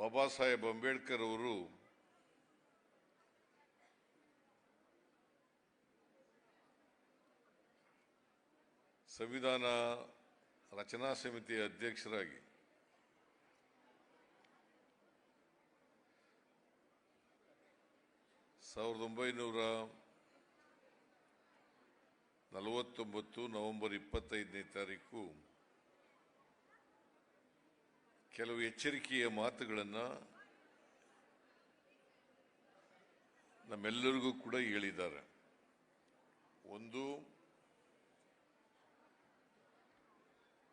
ಬಾಬಾ ಸಾಹೇಬ್ ಅಂಬೇಡ್ಕರ್ ಅವರು ಸಂವಿಧಾನ ರಚನಾ ಸಮಿತಿಯ ಅಧ್ಯಕ್ಷರಾಗಿ ಸಾವಿರದ ಒಂಬೈನೂರ ನಲವತ್ತೊಂಬತ್ತು ನವೆಂಬರ್ ಇಪ್ಪತ್ತೈದನೇ ತಾರೀಕು ಕೆಲವು ಎಚ್ಚರಿಕೆಯ ಮಾತುಗಳನ್ನು ನಮ್ಮೆಲ್ಲರಿಗೂ ಕೂಡ ಹೇಳಿದ್ದಾರೆ. ಒಂದು,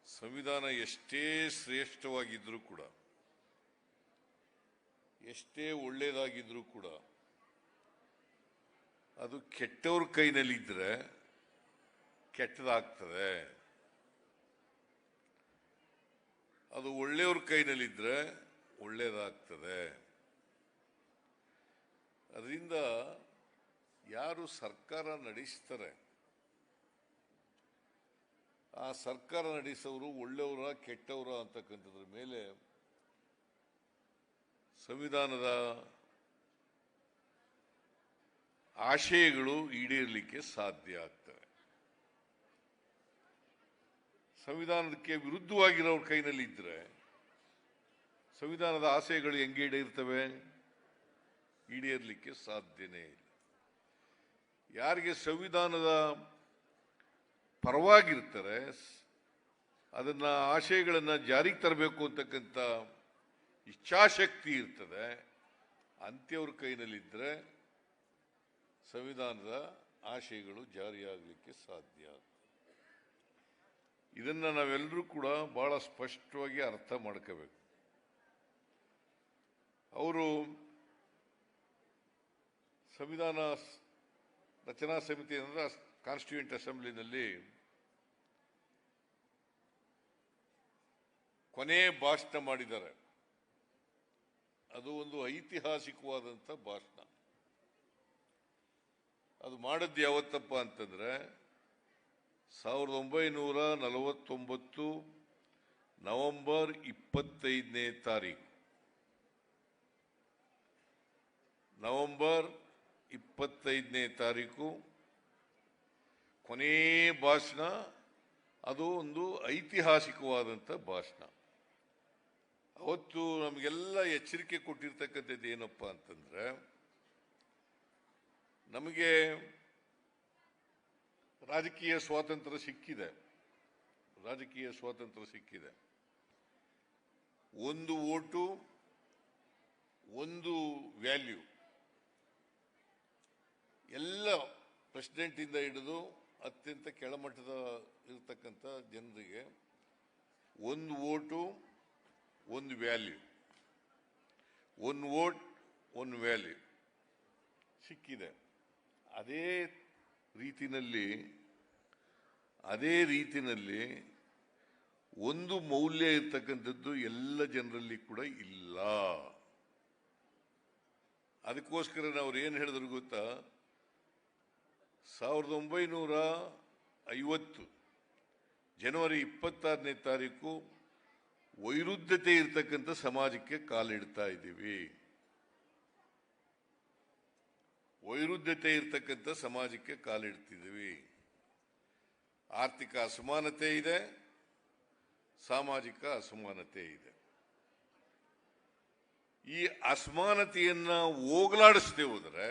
ಸಂವಿಧಾನ ಎಷ್ಟೇ ಶ್ರೇಷ್ಠವಾಗಿದ್ದರೂ ಕೂಡ, ಎಷ್ಟೇ ಒಳ್ಳೆಯದಾಗಿದ್ದರೂ ಕೂಡ, ಅದು ಕೆಟ್ಟವ್ರ ಕೈನಲ್ಲಿದ್ದರೆ ಕೆಟ್ಟದಾಗ್ತದೆ. ಅದು ಒಳ್ಳೆಯವ್ರ ಕೈನಲ್ಲಿದ್ದರೆ ಒಳ್ಳೆಯದಾಗ್ತದೆ ಅದರಿಂದ ಯಾರು ಸರ್ಕಾರ ನಡೆಸ್ತಾರೆ, ಆ ಸರ್ಕಾರ ನಡೆಸೋರು ಒಳ್ಳೆಯವರ, ಕೆಟ್ಟವರ ಅಂತಕ್ಕಂಥದ್ರ ಮೇಲೆ ಸಂವಿಧಾನದ ಆಶಯಗಳು ಈಡೇರಲಿಕ್ಕೆ ಸಾಧ್ಯ ಆಗ್ತವೆ ಸಂವಿಧಾನಕ್ಕೆ ವಿರುದ್ಧವಾಗಿರೋರ ಕೈನಲ್ಲಿ ಇದ್ದರೆ ಸಂವಿಧಾನದ ಆಶಯಗಳು ಹೆಂಗೆ ಈಡೇರ್ತವೆ? ಈಡೇರಲಿಕ್ಕೆ ಸಾಧ್ಯನೇ ಇಲ್ಲ. ಯಾರಿಗೆ ಸಂವಿಧಾನದ ಪರವಾಗಿರ್ತಾರೆ, ಅದನ್ನ ಆಶಯಗಳನ್ನು ಜಾರಿಗೆ ತರಬೇಕು ಅಂತಕ್ಕಂಥ ಇಚ್ಛಾಶಕ್ತಿ ಇರ್ತದೆ, ಅಂತ್ಯವ್ರ ಕೈನಲ್ಲಿದ್ದರೆ ಸಂವಿಧಾನದ ಆಶಯಗಳು ಜಾರಿಯಾಗಲಿಕ್ಕೆ ಸಾಧ್ಯ ಇದನ್ನ ನಾವೆಲ್ಲರೂ ಕೂಡ ಬಹಳ ಸ್ಪಷ್ಟವಾಗಿ ಅರ್ಥ ಮಾಡ್ಕೋಬೇಕು. ಅವರು ಸಂವಿಧಾನ ರಚನಾ ಸಮಿತಿ ಅಂದ್ರೆ ಕಾನ್ಸ್ಟಿಟ್ಯೂಂಟ್ ಅಸೆಂಬ್ಲಿನಲ್ಲಿ ಕೊನೆ ಭಾಷಣ ಮಾಡಿದ್ದಾರೆ. ಅದು ಒಂದು ಐತಿಹಾಸಿಕವಾದಂಥ ಭಾಷಣ. ಅದು ಮಾಡಿದ್ದು ಯಾವತ್ತಪ್ಪ ಅಂತಂದ್ರೆ ಸಾವಿರದ ಒಂಬೈನೂರ ನಲವತ್ತೊಂಬತ್ತು ನವೆಂಬರ್ ಇಪ್ಪತ್ತೈದನೇ ತಾರೀಕು ನವೆಂಬರ್ ಇಪ್ಪತ್ತೈದನೇ ತಾರೀಕು ಕೊನೇ ಭಾಷಣ, ಅದು ಒಂದು ಐತಿಹಾಸಿಕವಾದಂಥ ಭಾಷಣ. ಅವತ್ತು ನಮಗೆಲ್ಲ ಎಚ್ಚರಿಕೆ ಕೊಟ್ಟಿರ್ತಕ್ಕಂಥದ್ದು ಏನಪ್ಪ ಅಂತಂದ್ರೆ, ನಮಗೆ ರಾಜಕೀಯ ಸ್ವಾತಂತ್ರ್ಯ ಸಿಕ್ಕಿದೆ. ರಾಜಕೀಯ ಸ್ವಾತಂತ್ರ್ಯ ಸಿಕ್ಕಿದೆ. ಒಂದು ಓಟು, ಒಂದು ವ್ಯಾಲ್ಯೂ. ಎಲ್ಲ ಪ್ರೆಸಿಡೆಂಟಿಂದ ಹಿಡಿದು ಅತ್ಯಂತ ಕೆಳಮಟ್ಟದ ಇರತಕ್ಕಂಥ ಜನರಿಗೆ ಒಂದು ಓಟು, ಒಂದು ವ್ಯಾಲ್ಯೂ. ಒಂದು ವೋಟ್ ಒಂದು ವ್ಯಾಲ್ಯೂ. ಸಿಕ್ಕಿದೆ. ಅದೇ ರೀತಿನಲ್ಲಿ, ಅದೇ ರೀತಿನಲ್ಲಿ ಒಂದು ಮೌಲ್ಯ ಇರ್ತಕ್ಕಂಥದ್ದು ಎಲ್ಲ ಜನರಲ್ಲಿ ಕೂಡ ಇಲ್ಲ. ಅದಕ್ಕೋಸ್ಕರ ನಾವು ಏನು ಹೇಳಿದ್ರು ಗೊತ್ತಾ? ಸಾವಿರದ ಒಂಬೈನೂರ ಐವತ್ತು, ಜನವರಿ ಇಪ್ಪತ್ತಾರನೇ ತಾರೀಕು ವೈರುಧ್ಯತೆ ಇರತಕ್ಕಂಥ ಸಮಾಜಕ್ಕೆ ಕಾಲಿಡ್ತಾ ಇದ್ದೀವಿ. ವೈರುಧ್ಯತೆ ಇರತಕ್ಕಂಥ ಸಮಾಜಕ್ಕೆ ಕಾಲಿಡ್ತಿದ್ದೀವಿ ಆರ್ಥಿಕ ಅಸಮಾನತೆ ಇದೆ, ಸಾಮಾಜಿಕ ಅಸಮಾನತೆ ಇದೆ. ಈ ಅಸಮಾನತೆಯನ್ನ ಹೋಗಲಾಡಿಸದೆ ಹೋದರೆ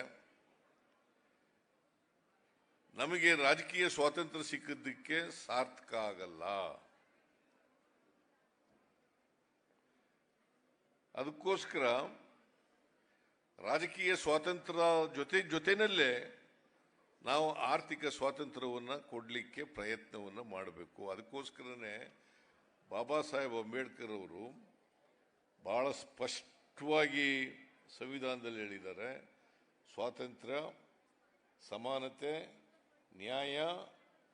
ನಮಗೆ ರಾಜಕೀಯ ಸ್ವಾತಂತ್ರ್ಯ ಸಿಕ್ಕಿದ್ದಕ್ಕೆ ಸಾರ್ಥಕ ಆಗಲ್ಲ. ಅದಕ್ಕೋಸ್ಕರ ರಾಜಕೀಯ ಸ್ವಾತಂತ್ರ್ಯ ಜೊತೆ ಜೊತೆಯಲ್ಲೇ ನಾವು ಆರ್ಥಿಕ ಸ್ವಾತಂತ್ರ್ಯವನ್ನು ಕೊಡಲಿಕ್ಕೆ ಪ್ರಯತ್ನವನ್ನು ಮಾಡಬೇಕು. ಅದಕ್ಕೋಸ್ಕರನೇ ಬಾಬಾ ಸಾಹೇಬ್ ಅಂಬೇಡ್ಕರ್ ಅವರು ಬಹಳ ಸ್ಪಷ್ಟವಾಗಿ ಸಂವಿಧಾನದಲ್ಲಿ ಹೇಳಿದ್ದಾರೆ, ಸ್ವಾತಂತ್ರ್ಯ, ಸಮಾನತೆ, ನ್ಯಾಯ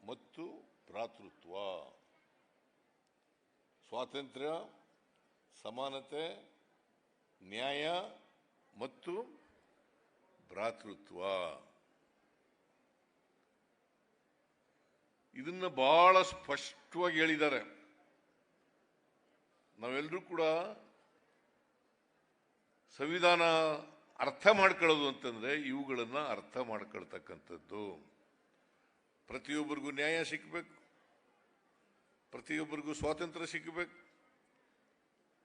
ಮತ್ತು ಭ್ರಾತೃತ್ವ. ಸ್ವಾತಂತ್ರ್ಯ, ಸಮಾನತೆ, ನ್ಯಾಯ ಮತ್ತು ಭ್ರಾತೃತ್ವ. ಇದನ್ನ ಬಹಳ ಸ್ಪಷ್ಟವಾಗಿ ಹೇಳಿದ್ದಾರೆ. ನಾವೆಲ್ಲರೂ ಕೂಡ ಸಂವಿಧಾನ ಅರ್ಥ ಮಾಡ್ಕೊಳ್ಳೋದು ಅಂತಂದ್ರೆ ಇವುಗಳನ್ನ ಅರ್ಥ ಮಾಡ್ಕೊಳ್ತಕ್ಕಂಥದ್ದು. ಪ್ರತಿಯೊಬ್ಬರಿಗೂ ನ್ಯಾಯ ಸಿಕ್ಕಬೇಕು ಪ್ರತಿಯೊಬ್ಬರಿಗೂ ಸ್ವಾತಂತ್ರ್ಯ ಸಿಕ್ಕಬೇಕು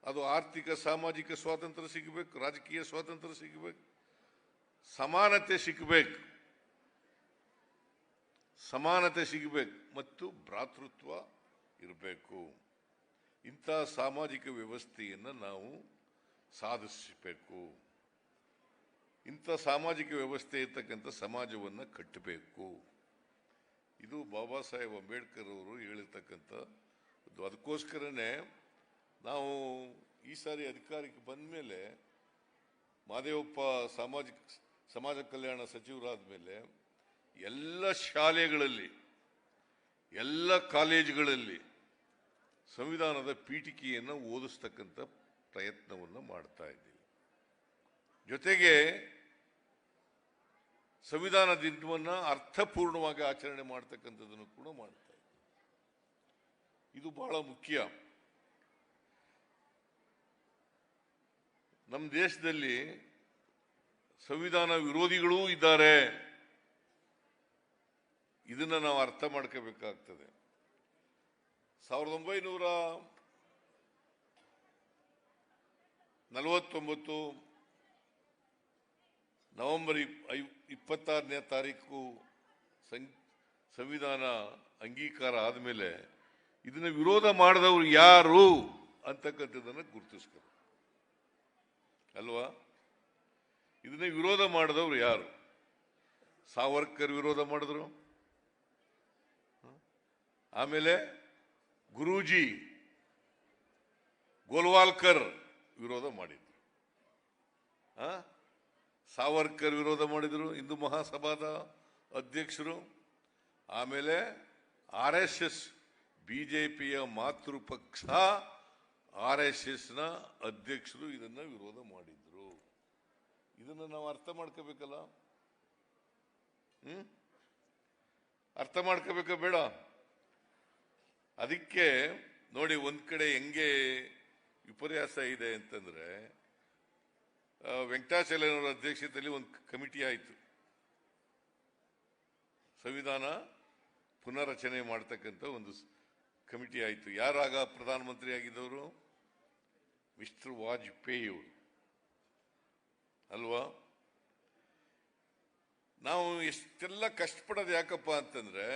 ಅದು ಆರ್ಥಿಕ, ಸಾಮಾಜಿಕ ಸ್ವಾತಂತ್ರ್ಯ ಸಿಗಬೇಕು, ರಾಜಕೀಯ ಸ್ವಾತಂತ್ರ್ಯ ಸಿಗಬೇಕು, ಸಮಾನತೆ ಸಿಗಬೇಕು. ಸಮಾನತೆ ಸಿಗಬೇಕು ಮತ್ತು ಭ್ರಾತೃತ್ವ ಇರಬೇಕು. ಇಂಥ ಸಾಮಾಜಿಕ ವ್ಯವಸ್ಥೆಯನ್ನು ನಾವು ಸಾಧಿಸಬೇಕು. ಇಂಥ ಸಾಮಾಜಿಕ ವ್ಯವಸ್ಥೆ ಇರ್ತಕ್ಕಂಥ ಸಮಾಜವನ್ನು ಕಟ್ಟಬೇಕು. ಇದು ಬಾಬಾ ಸಾಹೇಬ್ ಅಂಬೇಡ್ಕರ್ ಅವರು ಹೇಳಿರ್ತಕ್ಕಂಥ ಅದಕ್ಕೋಸ್ಕರನೇ ನಾವು ಈ ಸಾರಿ ಅಧಿಕಾರಕ್ಕೆ ಬಂದ ಮೇಲೆ ಮಾದೇವಪ್ಪ ಸಾಮಾಜಿಕ, ಸಮಾಜ ಕಲ್ಯಾಣ ಸಚಿವರಾದ ಮೇಲೆ ಎಲ್ಲ ಶಾಲೆಗಳಲ್ಲಿ, ಎಲ್ಲ ಕಾಲೇಜುಗಳಲ್ಲಿ ಸಂವಿಧಾನದ ಪೀಠಿಕೆಯನ್ನು ಓದಿಸ್ತಕ್ಕಂಥ ಪ್ರಯತ್ನವನ್ನು ಮಾಡ್ತಾ ಇದ್ದೀವಿ. ಜೊತೆಗೆ ಸಂವಿಧಾನ ದಿನವನ್ನು ಅರ್ಥಪೂರ್ಣವಾಗಿ ಆಚರಣೆ ಮಾಡ್ತಕ್ಕಂಥದ್ದನ್ನು ಕೂಡ ಮಾಡ್ತಾ ಇದ್ದೀವಿ. ಇದು ಬಹಳ ಮುಖ್ಯ. ನಮ್ಮ ದೇಶದಲ್ಲಿ ಸಂವಿಧಾನ ವಿರೋಧಿಗಳೂ ಇದ್ದಾರೆ. ಇದನ್ನು ನಾವು ಅರ್ಥ ಮಾಡ್ಕೋಬೇಕಾಗ್ತದೆ. ಸಾವಿರದ ಒಂಬೈನೂರ ನಲವತ್ತೊಂಬತ್ತು ನವೆಂಬರ್ ಐ- ಇಪ್ಪತ್ತಾರನೇ ತಾರೀಕು ಸಂವಿಧಾನ ಅಂಗೀಕಾರ ಆದಮೇಲೆ ಇದನ್ನು ವಿರೋಧ ಮಾಡಿದವರು ಯಾರು ಅಂತಕ್ಕಂಥದ್ದನ್ನು ಗುರುತಿಸ್ಕೊ ಅಲ್ವಾ? ಇದನ್ನೇ ವಿರೋಧ ಮಾಡಿದವರು ಯಾರು? ಸಾವರ್ಕರ್ ವಿರೋಧ ಮಾಡಿದ್ರು? ಆಮೇಲೆ ಗುರೂಜಿ ಗೋಲ್ವಾಲ್ಕರ್ ವಿರೋಧ ಮಾಡಿದ್ರು? ಸಾವರ್ಕರ್ ವಿರೋಧ ಮಾಡಿದ್ರು ಹಿಂದೂ ಮಹಾಸಭಾದ ಅಧ್ಯಕ್ಷರು. ಆಮೇಲೆ ಆರ್ ಎಸ್ ಎಸ್ ಬಿಜೆಪಿಯ ಮಾತೃಪಕ್ಷ ಆರ್ ಎಸ್ ಎಸ್ನ ಅಧ್ಯಕ್ಷರು ಇದನ್ನ ವಿರೋಧ ಮಾಡಿದ್ರು. ಇದನ್ನ ನಾವು ಅರ್ಥ ಮಾಡ್ಕೋಬೇಕಲ್ಲ? ಹ್ಮ್? ಅರ್ಥ ಮಾಡ್ಕೋಬೇಕ ಬೇಡ. ಅದಕ್ಕೆ ನೋಡಿ ಒಂದ್ ಕಡೆ ಹೆಂಗೆ ವಿಪರ್ಯಾಸ ಇದೆ ಅಂತಂದ್ರೆ ವೆಂಕಟಾಚಲನವರ ಅಧ್ಯಕ್ಷತೆಯಲ್ಲಿ ಒಂದು ಕಮಿಟಿ ಆಯಿತು. ಸಂವಿಧಾನ ಪುನರ್ರಚನೆ ಮಾಡ್ತಕ್ಕಂಥ ಒಂದು ಕಮಿಟಿ ಆಯಿತು. ಯಾರಾಗ ಪ್ರಧಾನಮಂತ್ರಿ ಆಗಿದ್ದವರು ಮಿಸ್ಟರ್ ವಾಜಪೇಯಿ ಅವರು. ಅಲ್ವಾ? ನಾವು ಎಷ್ಟೆಲ್ಲ ಕಷ್ಟಪಡೋದು ಯಾಕಪ್ಪ ಅಂತಂದರೆ,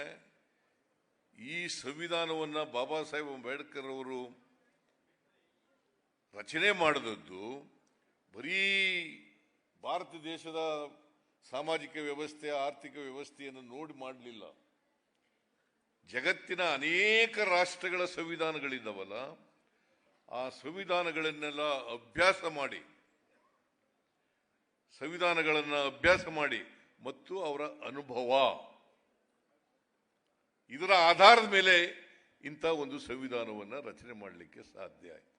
ಈ ಸಂವಿಧಾನವನ್ನು ಬಾಬಾ ಸಾಹೇಬ್ ಅಂಬೇಡ್ಕರ್ ಅವರು ರಚನೆ ಮಾಡಿದದ್ದು ಬರೀ ಭಾರತ ದೇಶದ ಸಾಮಾಜಿಕ ವ್ಯವಸ್ಥೆ, ಆರ್ಥಿಕ ವ್ಯವಸ್ಥೆಯನ್ನು ನೋಡಿ ಮಾಡಲಿಲ್ಲ. ಜಗತ್ತಿನ ಅನೇಕ ರಾಷ್ಟ್ರಗಳ ಸಂವಿಧಾನಗಳಿದ್ದಾವಲ್ಲ ಆ ಸಂವಿಧಾನಗಳನ್ನೆಲ್ಲ ಅಭ್ಯಾಸ ಮಾಡಿ, ಸಂವಿಧಾನಗಳನ್ನು ಅಭ್ಯಾಸ ಮಾಡಿ ಮತ್ತು ಅವರ ಅನುಭವ. ಇದರ ಆಧಾರದ ಮೇಲೆ ಇಂಥ ಒಂದು ಸಂವಿಧಾನವನ್ನು ರಚನೆ ಮಾಡಲಿಕ್ಕೆ ಸಾಧ್ಯ ಆಯಿತು.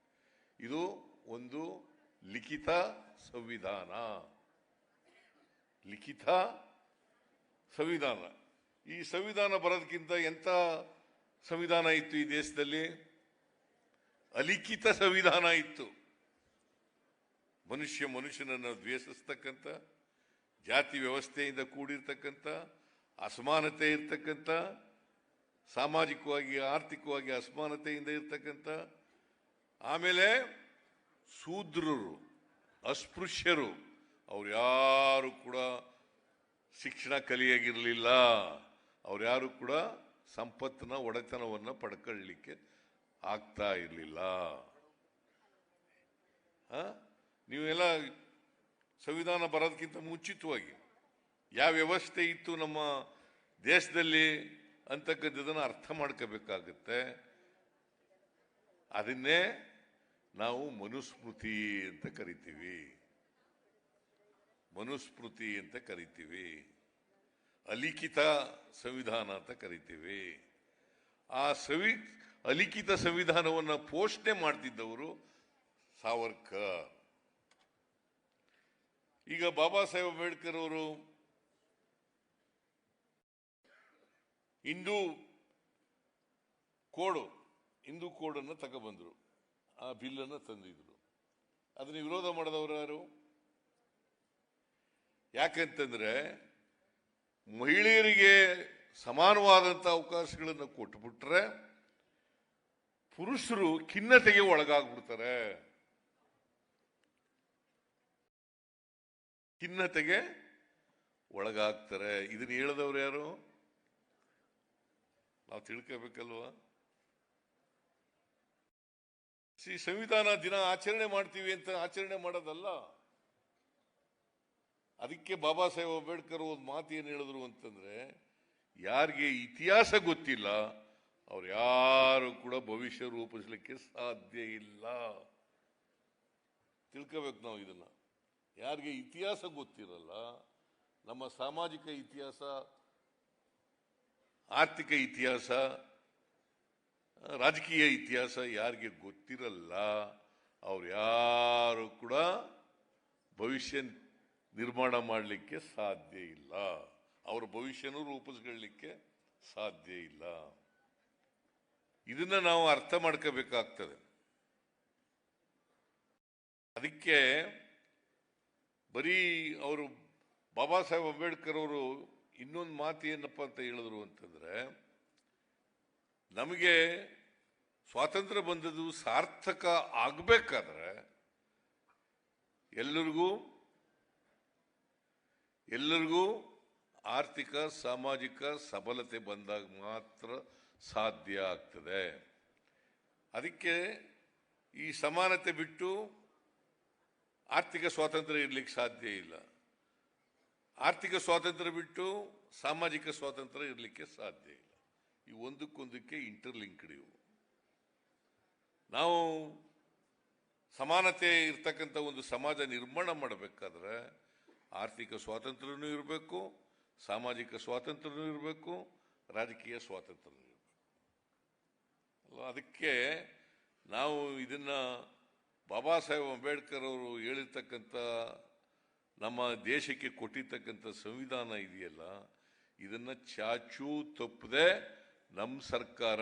ಇದು ಒಂದು ಲಿಖಿತ ಸಂವಿಧಾನ. ಲಿಖಿತ ಸಂವಿಧಾನ. ಈ ಸಂವಿಧಾನ ಬರೋದಕ್ಕಿಂತ ಎಂಥ ಸಂವಿಧಾನ ಇತ್ತು ಈ ದೇಶದಲ್ಲಿ? ಅಲಿಖಿತ ಸಂವಿಧಾನ ಇತ್ತು. ಮನುಷ್ಯ ಮನುಷ್ಯನನ್ನು ದ್ವೇಷಿಸ್ತಕ್ಕಂಥ, ಜಾತಿ ವ್ಯವಸ್ಥೆಯಿಂದ ಕೂಡಿರ್ತಕ್ಕಂಥ, ಅಸಮಾನತೆ ಇರ್ತಕ್ಕಂಥ, ಸಾಮಾಜಿಕವಾಗಿ, ಆರ್ಥಿಕವಾಗಿ ಅಸಮಾನತೆಯಿಂದ ಇರ್ತಕ್ಕಂಥ, ಆಮೇಲೆ ಶೂದ್ರರು, ಅಸ್ಪೃಶ್ಯರು, ಅವ್ರು ಯಾರು ಕೂಡ ಶಿಕ್ಷಣ ಕಲಿಯಾಗಿರಲಿಲ್ಲ. ಅವ್ರು ಯಾರು ಕೂಡ ಸಂಪತ್ತಿನ ಒಡೆತನವನ್ನು ಪಡ್ಕೊಳ್ಳಿಕ್ಕೆ ಆಗ್ತಾ ಇರಲಿಲ್ಲ. ನೀವೆಲ್ಲ ಸಂವಿಧಾನ ಬರೋದಕ್ಕಿಂತ ಮುಂಚಿತವಾಗಿ ಯಾವ ವ್ಯವಸ್ಥೆ ಇತ್ತು ನಮ್ಮ ದೇಶದಲ್ಲಿ ಅಂತಕ್ಕಂಥದ್ದನ್ನು ಅರ್ಥ ಮಾಡ್ಕೋಬೇಕಾಗತ್ತೆ. ಅದನ್ನೇ ನಾವು ಮನುಸ್ಮೃತಿ ಅಂತ ಕರಿತೀವಿ. ಮನುಸ್ಮೃತಿ ಅಂತ ಕರಿತೀವಿ. ಅಲಿಖಿತ ಸಂವಿಧಾನ ಅಂತ ಕರಿತೇವೆ. ಆ ಸವಿ, ಅಲಿಖಿತ ಸಂವಿಧಾನವನ್ನು ಪೋಷಣೆ ಮಾಡ್ತಿದ್ದವರು ಸಾವರ್ಕರ್. ಈಗ ಬಾಬಾ ಸಾಹೇಬ್ ಅಂಬೇಡ್ಕರ್ ಅವರು ಹಿಂದೂ ಕೋಡು, ಹಿಂದೂ ಕೋಡನ್ನು ತಗೊಬಂದರು. ಆ ಬಿಲ್ಲನ್ನು ತಂದಿದ್ರು. ಅದನ್ನು ವಿರೋಧ ಮಾಡಿದವರು ಯಾರು? ಯಾಕಂತಂದ್ರೆ ಮಹಿಳೆಯರಿಗೆ ಸಮಾನವಾದಂಥ ಅವಕಾಶಗಳನ್ನು ಕೊಟ್ಟುಬಿಟ್ರೆ ಪುರುಷರು ಖಿನ್ನತೆಗೆ ಒಳಗಾಗ್ಬಿಡ್ತಾರೆ. ಖಿನ್ನತೆಗೆ ಒಳಗಾಗ್ತಾರೆ. ಇದನ್ನ ಹೇಳಿದವ್ರು ಯಾರು? ನಾವು ತಿಳ್ಕೋಬೇಕಲ್ವಾ? ಶ್ರೀ ಸಂವಿಧಾನ ದಿನ ಆಚರಣೆ ಮಾಡ್ತೀವಿ ಅಂತ ಆಚರಣೆ ಮಾಡೋದಲ್ಲ? ಅದಕ್ಕೆ ಬಾಬಾ ಸಾಹೇಬ್ ಅಂಬೇಡ್ಕರ್ ಒಂದು ಮಾತು ಏನು ಹೇಳಿದ್ರು ಅಂತಂದ್ರೆ, ಯಾರಿಗೆ ಇತಿಹಾಸ ಗೊತ್ತಿಲ್ಲ, ಅವ್ರು ಯಾರು ಕೂಡ ಭವಿಷ್ಯ ರೂಪಿಸ್ಲಿಕ್ಕೆ ಸಾಧ್ಯ ಇಲ್ಲ. ತಿಳ್ಕೋಬೇಕು ನಾವು ಇದನ್ನ. ಯಾರಿಗೆ ಇತಿಹಾಸ ಗೊತ್ತಿರಲ್ಲ, ನಮ್ಮ ಸಾಮಾಜಿಕ ಇತಿಹಾಸ, ಆರ್ಥಿಕ ಇತಿಹಾಸ, ರಾಜಕೀಯ ಇತಿಹಾಸ ಯಾರಿಗೆ ಗೊತ್ತಿರಲ್ಲ, ಅವ್ರು ಯಾರು ಕೂಡ ಭವಿಷ್ಯ ನಿರ್ಮಾಣ ಮಾಡಲಿಕ್ಕೆ ಸಾಧ್ಯ ಇಲ್ಲ. ಅವರ ಭವಿಷ್ಯನೂ ರೂಪಿಸ್ಕೊಳ್ಳಿಕ್ಕೆ ಸಾಧ್ಯ ಇಲ್ಲ. ಇದನ್ನ ನಾವು ಅರ್ಥ ಮಾಡ್ಕೋಬೇಕಾಗ್ತದೆ. ಅದಕ್ಕೆ ಬರೀ ಅವರು ಬಾಬಾ ಸಾಹೇಬ್ ಅಂಬೇಡ್ಕರ್ ಅವರು ಇನ್ನೊಂದು ಮಾತು ಏನಪ್ಪ ಅಂತ ಹೇಳಿದ್ರು ಅಂತಂದ್ರೆ, ನಮಗೆ ಸ್ವಾತಂತ್ರ್ಯ ಬಂದದ್ದು ಸಾರ್ಥಕ ಆಗಬೇಕಾದ್ರೆ ಎಲ್ಲರಿಗೂ ಎಲ್ಲರಿಗೂ ಆರ್ಥಿಕ, ಸಾಮಾಜಿಕ ಸಬಲತೆ ಬಂದಾಗ ಮಾತ್ರ ಸಾಧ್ಯ ಆಗ್ತದೆ. ಅದಕ್ಕೆ ಈ ಸಮಾನತೆ ಬಿಟ್ಟು ಆರ್ಥಿಕ ಸ್ವಾತಂತ್ರ್ಯ ಇರಲಿಕ್ಕೆ ಸಾಧ್ಯ ಇಲ್ಲ. ಆರ್ಥಿಕ ಸ್ವಾತಂತ್ರ್ಯ ಬಿಟ್ಟು ಸಾಮಾಜಿಕ ಸ್ವಾತಂತ್ರ್ಯ ಇರಲಿಕ್ಕೆ ಸಾಧ್ಯ ಇಲ್ಲ. ಈ ಒಂದಕ್ಕೊಂದಕ್ಕೆ ಇಂಟರ್ಲಿಂಕ್ಡ್ ಇವು. ನಾವು ಸಮಾನತೆ ಇರ್ತಕ್ಕಂಥ ಒಂದು ಸಮಾಜ ನಿರ್ಮಾಣ ಮಾಡಬೇಕಾದ್ರೆ ಆರ್ಥಿಕ ಸ್ವಾತಂತ್ರ್ಯನೂ ಇರಬೇಕು, ಸಾಮಾಜಿಕ ಸ್ವಾತಂತ್ರ್ಯನೂ ಇರಬೇಕು, ರಾಜಕೀಯ ಸ್ವಾತಂತ್ರ್ಯನೂ ಇರಬೇಕು. ಅದಕ್ಕೆ ನಾವು ಇದನ್ನ ಬಾಬಾ ಸಾಹೇಬ್ ಅಂಬೇಡ್ಕರ್ ಅವರು ಹೇಳಿರ್ತಕ್ಕಂಥ ನಮ್ಮ ದೇಶಕ್ಕೆ ಕೊಟ್ಟಿರ್ತಕ್ಕಂಥ ಸಂವಿಧಾನ ಇದೆಯಲ್ಲ, ಇದನ್ನ ಚಾಚೂ ತಪ್ಪದೆ ನಮ್ಮ ಸರ್ಕಾರ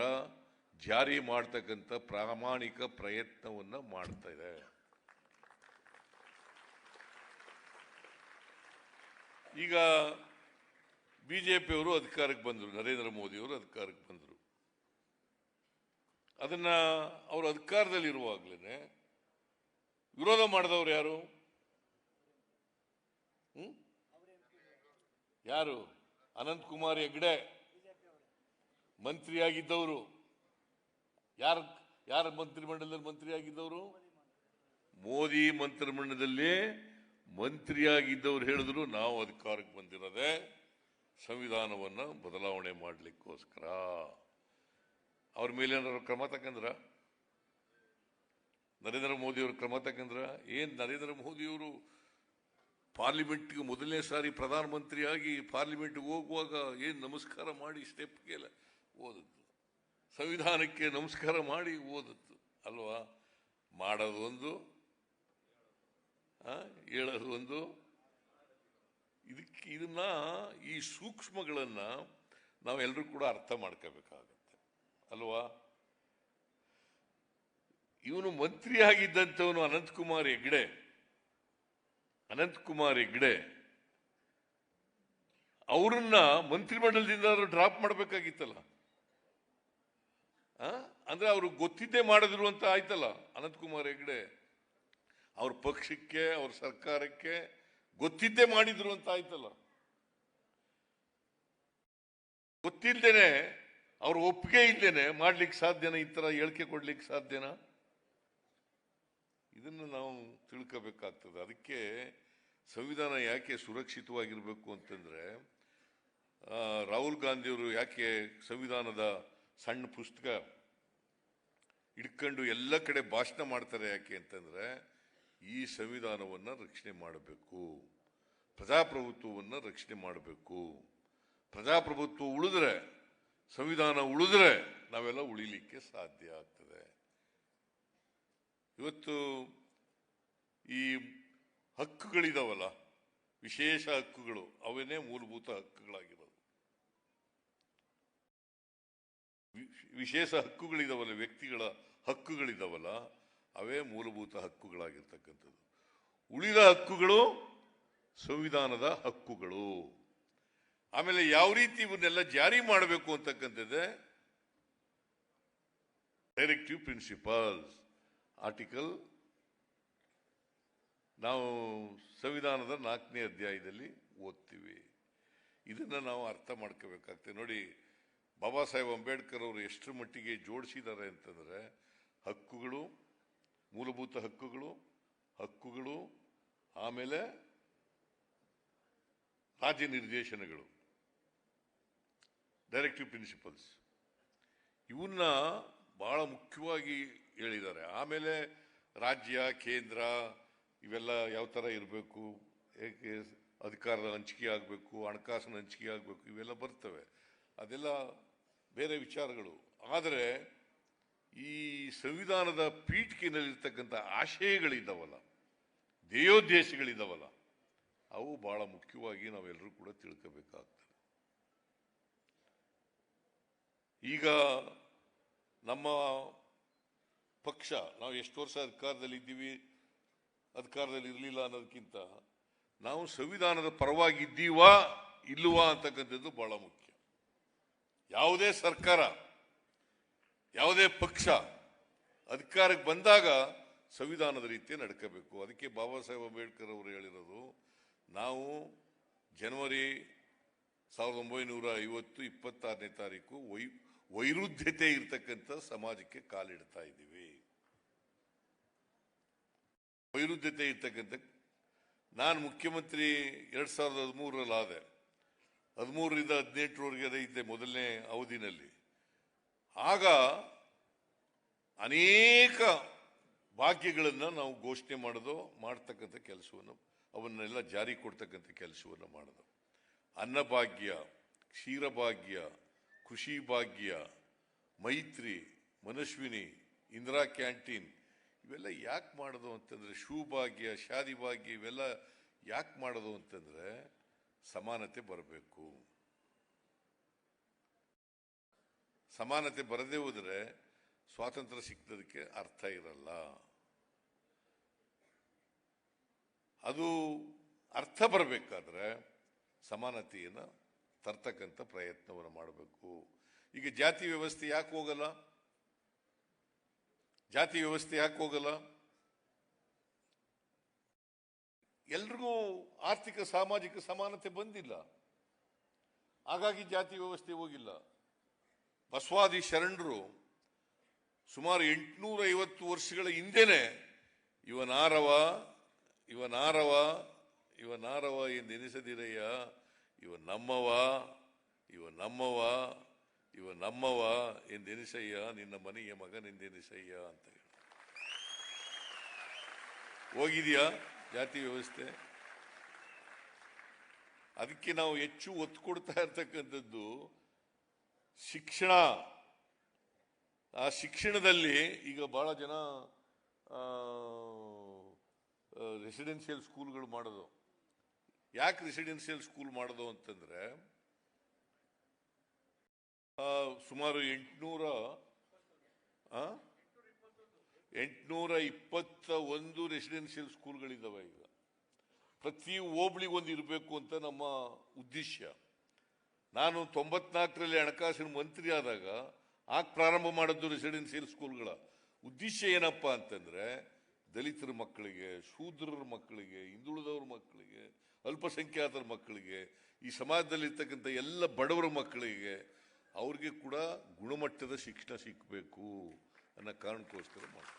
ಜಾರಿ ಮಾಡ್ತಕ್ಕಂಥ ಪ್ರಾಮಾಣಿಕ ಪ್ರಯತ್ನವನ್ನು ಮಾಡ್ತಾ ಇದೆ. ಈಗ ಬಿ ಜೆ ಪಿಯವರು ಅಧಿಕಾರಕ್ಕೆ ಬಂದರು, ನರೇಂದ್ರ ಮೋದಿಯವರು ಅಧಿಕಾರಕ್ಕೆ ಬಂದರು. ಅದನ್ನು ಅವರು ಅಧಿಕಾರದಲ್ಲಿರುವಾಗಲೇ ವಿರೋಧ ಮಾಡಿದವರು ಯಾರು? ಯಾರು? ಅನಂತ್ ಕುಮಾರ್ ಹೆಗ್ಡೆ. ಮಂತ್ರಿಯಾಗಿದ್ದವರು. ಯಾರ ಯಾರ ಮಂತ್ರಿಮಂಡಲದಲ್ಲಿ ಮಂತ್ರಿಯಾಗಿದ್ದವರು? ಮೋದಿ ಮಂತ್ರಿಮಂಡಲದಲ್ಲಿ ಮಂತ್ರಿಯಾಗಿದ್ದವ್ರು ಹೇಳಿದ್ರು ನಾವು ಅಧಿಕಾರಕ್ಕೆ ಬಂದಿರೋದೇ ಸಂವಿಧಾನವನ್ನು ಬದಲಾವಣೆ ಮಾಡಲಿಕ್ಕೋಸ್ಕರ. ಅವ್ರ ಮೇಲೆ ಏನಾದ್ರು ಕ್ರಮ ತಕಂದ್ರ ನರೇಂದ್ರ ಮೋದಿಯವರು ಕ್ರಮ ತಕಂದ್ರ ಏನು ನರೇಂದ್ರ ಮೋದಿಯವರು ಪಾರ್ಲಿಮೆಂಟ್ಗೆ ಮೊದಲನೇ ಸಾರಿ ಪ್ರಧಾನಮಂತ್ರಿಯಾಗಿ ಪಾರ್ಲಿಮೆಂಟ್ಗೆ ಹೋಗುವಾಗ ಏನು ನಮಸ್ಕಾರ ಮಾಡಿ ಸ್ಟೆಪ್ಗೆ ಓದದ್ದು? ಸಂವಿಧಾನಕ್ಕೆ ನಮಸ್ಕಾರ ಮಾಡಿ ಓದದ್ದು ಅಲ್ವಾ? ಮಾಡೋದು ಒಂದು ಆ, ಹೇಳೋದು ಒಂದು. ಇದಕ್ಕೆ ಇದನ್ನ ಈ ಸೂಕ್ಷ್ಮಗಳನ್ನ ನಾವೆಲ್ಲರೂ ಕೂಡ ಅರ್ಥ ಮಾಡ್ಕೋಬೇಕಾಗತ್ತೆ. ಅಲ್ವಾ? ಇವನು ಮಂತ್ರಿ ಆಗಿದ್ದಂಥವನು ಅನಂತಕುಮಾರ್ ಹೆಗ್ಡೆ. ಅನಂತಕುಮಾರ್ ಹೆಗ್ಡೆ. ಅವರನ್ನ ಮಂತ್ರಿಮಂಡಲದಿಂದ ಡ್ರಾಪ್ ಮಾಡಬೇಕಾಗಿತ್ತಲ್ಲ? ಅಂದ್ರೆ ಅವರು ಗೊತ್ತಿದ್ದೇ ಮಾಡಿದ್ರು ಅಂತ ಆಯ್ತಲ್ಲ ಅನಂತಕುಮಾರ್ ಹೆಗ್ಡೆ? ಅವ್ರ ಪಕ್ಷಕ್ಕೆ, ಅವ್ರ ಸರ್ಕಾರಕ್ಕೆ ಗೊತ್ತಿದ್ದೇ ಮಾಡಿದ್ರು ಅಂತ ಆಯ್ತಲ್ಲ. ಗೊತ್ತಿಲ್ದೇನೆ, ಅವ್ರ ಒಪ್ಪಿಗೆ ಇಲ್ದೇನೆ ಮಾಡ್ಲಿಕ್ಕೆ ಸಾಧ್ಯನಾ? ಈ ತರ ಹೇಳಿಕೆ ಕೊಡ್ಲಿಕ್ಕೆ ಸಾಧ್ಯನಾ? ಇದನ್ನು ನಾವು ತಿಳ್ಕೋಬೇಕಾಗ್ತದೆ. ಅದಕ್ಕೆ ಸಂವಿಧಾನ ಯಾಕೆ ಸುರಕ್ಷಿತವಾಗಿರಬೇಕು ಅಂತಂದ್ರೆ ರಾಹುಲ್ ಗಾಂಧಿಯವರು ಯಾಕೆ ಸಂವಿಧಾನದ ಸಣ್ಣ ಪುಸ್ತಕ ಇಟ್ಕೊಂಡು ಎಲ್ಲ ಕಡೆ ಭಾಷಣ ಮಾಡ್ತಾರೆ ಯಾಕೆ ಅಂತಂದ್ರೆ ಈ ಸಂವಿಧಾನವನ್ನು ರಕ್ಷಣೆ ಮಾಡಬೇಕು. ಪ್ರಜಾಪ್ರಭುತ್ವವನ್ನ ರಕ್ಷಣೆ ಮಾಡಬೇಕು. ಪ್ರಜಾಪ್ರಭುತ್ವ ಉಳಿದ್ರೆ, ಸಂವಿಧಾನ ಉಳಿದ್ರೆ ನಾವೆಲ್ಲ ಉಳಿಲಿಕ್ಕೆ ಸಾಧ್ಯ ಆಗ್ತದೆ. ಇವತ್ತು ಈ ಹಕ್ಕುಗಳಿದಾವಲ್ಲ, ವಿಶೇಷ ಹಕ್ಕುಗಳು, ಅವನೇ ಮೂಲಭೂತ ಹಕ್ಕುಗಳಾಗಿರೋದು. ವಿಶೇಷ ಹಕ್ಕುಗಳಿದಾವಲ್ಲ, ವ್ಯಕ್ತಿಗಳ ಹಕ್ಕುಗಳಿದಾವಲ್ಲ ಅವೇ ಮೂಲಭೂತ ಹಕ್ಕುಗಳಾಗಿರ್ತಕ್ಕಂಥದ್ದು. ಉಳಿದ ಹಕ್ಕುಗಳು ಸಂವಿಧಾನದ ಹಕ್ಕುಗಳು. ಆಮೇಲೆ ಯಾವ ರೀತಿ ಇವನ್ನೆಲ್ಲ ಜಾರಿ ಮಾಡಬೇಕು ಅಂತಕ್ಕಂಥದ್ದೇ ಡೈರೆಕ್ಟಿವ್ ಪ್ರಿನ್ಸಿಪಲ್ಸ್ ಆರ್ಟಿಕಲ್ ನಾವು ಸಂವಿಧಾನದ ನಾಲ್ಕನೇ ಅಧ್ಯಾಯದಲ್ಲಿ ಓದ್ತೀವಿ. ಇದನ್ನು ನಾವು ಅರ್ಥ ಮಾಡ್ಕೋಬೇಕಾಗ್ತದೆ. ನೋಡಿ, ಬಾಬಾ ಸಾಹೇಬ್ ಅಂಬೇಡ್ಕರ್ ಅವರು ಎಷ್ಟರ ಮಟ್ಟಿಗೆ ಜೋಡಿಸಿದ್ದಾರೆ ಅಂತಂದರೆ, ಹಕ್ಕುಗಳು ಮೂಲಭೂತ ಹಕ್ಕುಗಳು ಹಕ್ಕುಗಳು, ಆಮೇಲೆ ರಾಜ್ಯ ನಿರ್ದೇಶನಗಳು ಡೈರೆಕ್ಟಿವ್ ಪ್ರಿನ್ಸಿಪಲ್ಸ್ ಇವನ್ನ ಬಹಳ ಮುಖ್ಯವಾಗಿ ಹೇಳಿದ್ದಾರೆ. ಆಮೇಲೆ ರಾಜ್ಯ, ಕೇಂದ್ರ, ಇವೆಲ್ಲ ಯಾವ ಥರ ಇರಬೇಕು, ಏಕೆ ಅಧಿಕಾರದ ಹಂಚಿಕೆ ಆಗಬೇಕು, ಹಣಕಾಸಿನ ಹಂಚಿಕೆ ಆಗಬೇಕು, ಇವೆಲ್ಲ ಬರ್ತವೆ. ಅದೆಲ್ಲ ಬೇರೆ ವಿಚಾರಗಳು. ಆದರೆ ಈ ಸಂವಿಧಾನದ ಪೀಠಿಕೆಯಲ್ಲಿರ್ತಕ್ಕಂಥ ಆಶಯಗಳಿದ್ದಾವಲ್ಲ ಧ್ಯೇಯೋದ್ದೇಶಗಳಿದ್ದಾವಲ್ಲ ಅವು ಬಹಳ ಮುಖ್ಯವಾಗಿ ನಾವೆಲ್ಲರೂ ಕೂಡ ತಿಳ್ಕೋಬೇಕಾಗ್ತದೆ. ಈಗ ನಮ್ಮ ಪಕ್ಷ, ನಾವು ಎಷ್ಟು ವರ್ಷ ಅಧಿಕಾರದಲ್ಲಿ ಇದ್ದೀವಿ ಅಧಿಕಾರದಲ್ಲಿ ಇರಲಿಲ್ಲ ಅನ್ನೋದಕ್ಕಿಂತ, ನಾವು ಸಂವಿಧಾನದ ಪರವಾಗಿದ್ದೀವಾ, ಇಲ್ಲವಾ ಅಂತಕ್ಕಂಥದ್ದು ಬಹಳ ಮುಖ್ಯ. ಯಾವುದೇ ಸರ್ಕಾರ ಯಾವುದೇ ಪಕ್ಷ ಅಧಿಕಾರಕ್ಕೆ ಬಂದಾಗ ಸಂವಿಧಾನದ ರೀತಿ ನಡ್ಕೋಬೇಕು. ಅದಕ್ಕೆ ಬಾಬಾ ಸಾಹೇಬ್ ಅಂಬೇಡ್ಕರ್ ಅವರು ಹೇಳಿರೋದು, ನಾವು ಜನವರಿ ಸಾವಿರದ ಒಂಬೈನೂರ ಐವತ್ತು ಇಪ್ಪತ್ತಾರನೇ ತಾರೀಕು ವೈ, ವೈರುಧ್ಯತೆ ಇರತಕ್ಕಂಥ ಸಮಾಜಕ್ಕೆ ಕಾಲಿಡ್ತಾ ಇದ್ದೀವಿ. ವೈರುಧ್ಯತೆ ಇರ್ತಕ್ಕಂಥ, ನಾನು ಮುಖ್ಯಮಂತ್ರಿ ಎರಡು ಸಾವಿರದ ಹದಿಮೂರರಲ್ಲಿ ಆದೆ ಹದಿಮೂರರಿಂದ ಹದಿನೆಂಟರವರೆಗೆ ಇದ್ದೆ ಮೊದಲನೇ ಅವಧಿನಲ್ಲಿ. ಆಗ ಅನೇಕ ಭಾಗ್ಯಗಳನ್ನು ನಾವು ಘೋಷಣೆ ಮಾಡೋದು, ಮಾಡ್ತಕ್ಕಂಥ ಕೆಲಸವನ್ನು, ಅವನ್ನೆಲ್ಲ ಜಾರಿ ಕೊಡ್ತಕ್ಕಂಥ ಕೆಲಸವನ್ನು ಮಾಡೋದು. ಅನ್ನಭಾಗ್ಯ, ಕ್ಷೀರಭಾಗ್ಯ ಖುಷಿ ಭಾಗ್ಯ ಮೈತ್ರಿ, ಮನಸ್ವಿನಿ, ಇಂದಿರಾ ಕ್ಯಾಂಟೀನ್ ಇವೆಲ್ಲ ಯಾಕೆ ಮಾಡೋದು ಅಂತಂದ್ರೆ ಶೂ ಭಾಗ್ಯ ಶಾದಿ ಭಾಗ್ಯ ಇವೆಲ್ಲ ಯಾಕೆ ಮಾಡೋದು ಅಂತಂದರೆ, ಸಮಾನತೆ ಬರಬೇಕು. ಸಮಾನತೆ ಬರದೇ ಹೋದರೆ ಸ್ವಾತಂತ್ರ್ಯ ಸಿಕ್ಕದಕ್ಕೆ ಅರ್ಥ ಇರಲ್ಲ. ಅದು ಅರ್ಥ ಬರಬೇಕಾದ್ರೆ ಸಮಾನತೆಯನ್ನು ತರ್ತಕ್ಕಂಥ ಪ್ರಯತ್ನವನ್ನು ಮಾಡಬೇಕು. ಈಗ ಜಾತಿ ವ್ಯವಸ್ಥೆ ಯಾಕೆ ಹೋಗಲ್ಲ? ಜಾತಿ ವ್ಯವಸ್ಥೆ ಯಾಕೆ ಹೋಗಲ್ಲ? ಎಲ್ರಿಗೂ ಆರ್ಥಿಕ, ಸಾಮಾಜಿಕ ಸಮಾನತೆ ಬಂದಿಲ್ಲ. ಹಾಗಾಗಿ ಜಾತಿ ವ್ಯವಸ್ಥೆ ಹೋಗಿಲ್ಲ. ಬಸವಾದಿ ಶರಣರು ಸುಮಾರು ಎಂಟುನೂರ ಐವತ್ತು ವರ್ಷಗಳ ಹಿಂದೆನೆ, ಇವನಾರವ ಇವನಾರವ ಇವನಾರವ ಎಂದೆನಿಸದಿರಯ್ಯ ಇವ ನಮ್ಮವ ಇವ ನಮ್ಮವ ಇವ ನಮ್ಮವ ಎಂದೆನಿಸಯ್ಯ ನಿನ್ನ ಮನೆಯ ಮಗನೆಂದೆನಿಸಯ್ಯ ಅಂತ ಹೇಳಿ. ಹೋಗಿದೆಯಾ ಜಾತಿ ವ್ಯವಸ್ಥೆ? ಅದಕ್ಕೆ ನಾವು ಹೆಚ್ಚು ಒತ್ತು ಕೊಡ್ತಾ ಇರ್ತಕ್ಕಂಥದ್ದು ಶಿಕ್ಷಣ. ಆ ಶಿಕ್ಷಣದಲ್ಲಿ ಈಗ ಬಹಳ ಜನ ರೆಸಿಡೆನ್ಷಿಯಲ್ ಸ್ಕೂಲ್ಗಳು ಮಾಡೋದು. ಯಾಕೆ ರೆಸಿಡೆನ್ಷಿಯಲ್ ಸ್ಕೂಲ್ ಮಾಡೋದು ಅಂತಂದ್ರೆ ಸುಮಾರು ಎಂಟುನೂರ ಎಂಟುನೂರ ಇಪ್ಪತ್ತ ಒಂದು ರೆಸಿಡೆನ್ಷಿಯಲ್ ಸ್ಕೂಲ್ಗಳಿದ್ದಾವೆ ಈಗ. ಪ್ರತಿ ಹೋಬಳಿಗೊಂದು ಇರಬೇಕು ಅಂತ ನಮ್ಮ ಉದ್ದೇಶ. ನಾನು ತೊಂಬತ್ನಾಲ್ಕರಲ್ಲಿ ಹಣಕಾಸಿನ ಮಂತ್ರಿ ಆದಾಗ, ಆಗ ಪ್ರಾರಂಭ ಮಾಡಿದ್ದು ರೆಸಿಡೆನ್ಸಿಯಲ್ ಸ್ಕೂಲ್ಗಳ. ಉದ್ದೇಶ ಏನಪ್ಪ ಅಂತಂದರೆ, ದಲಿತರ ಮಕ್ಕಳಿಗೆ, ಶೂದ್ರರ ಮಕ್ಕಳಿಗೆ, ಹಿಂದುಳಿದವ್ರ ಮಕ್ಕಳಿಗೆ, ಅಲ್ಪಸಂಖ್ಯಾತರ ಮಕ್ಕಳಿಗೆ, ಈ ಸಮಾಜದಲ್ಲಿ ಇರ್ತಕ್ಕಂಥ ಎಲ್ಲ ಬಡವರ ಮಕ್ಕಳಿಗೆ ಅವ್ರಿಗೆ ಕೂಡ ಗುಣಮಟ್ಟದ ಶಿಕ್ಷಣ ಸಿಕ್ಕಬೇಕು ಅನ್ನೋ ಕಾರಣಕ್ಕೋಸ್ಕರ ಮಾಡಿ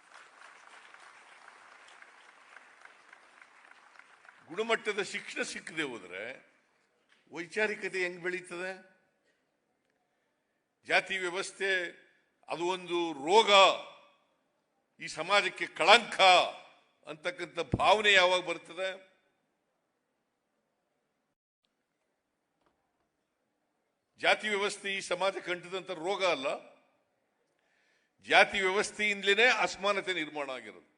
ಗುಣಮಟ್ಟದ ಶಿಕ್ಷಣ ಸಿಕ್ಕದೆ ಹೋದ್ರೆ ವೈಚಾರಿಕತೆ ಹೆಂಗ್ ಬೆಳೀತದೆ? ಜಾತಿ ವ್ಯವಸ್ಥೆ, ಅದು ಒಂದು ರೋಗ. ಈ ಸಮಾಜಕ್ಕೆ ಕಳಂಕ ಅಂತಕ್ಕಂಥ ಭಾವನೆ ಯಾವಾಗ ಬರ್ತದೆ? ಜಾತಿ ವ್ಯವಸ್ಥೆ ಈ ಸಮಾಜ ಕಂಟದಂತ ರೋಗ ಅಲ್ಲ. ಜಾತಿ ವ್ಯವಸ್ಥೆಯಿಂದಲೇ ಅಸಮಾನತೆ ನಿರ್ಮಾಣ ಆಗಿರೋದು.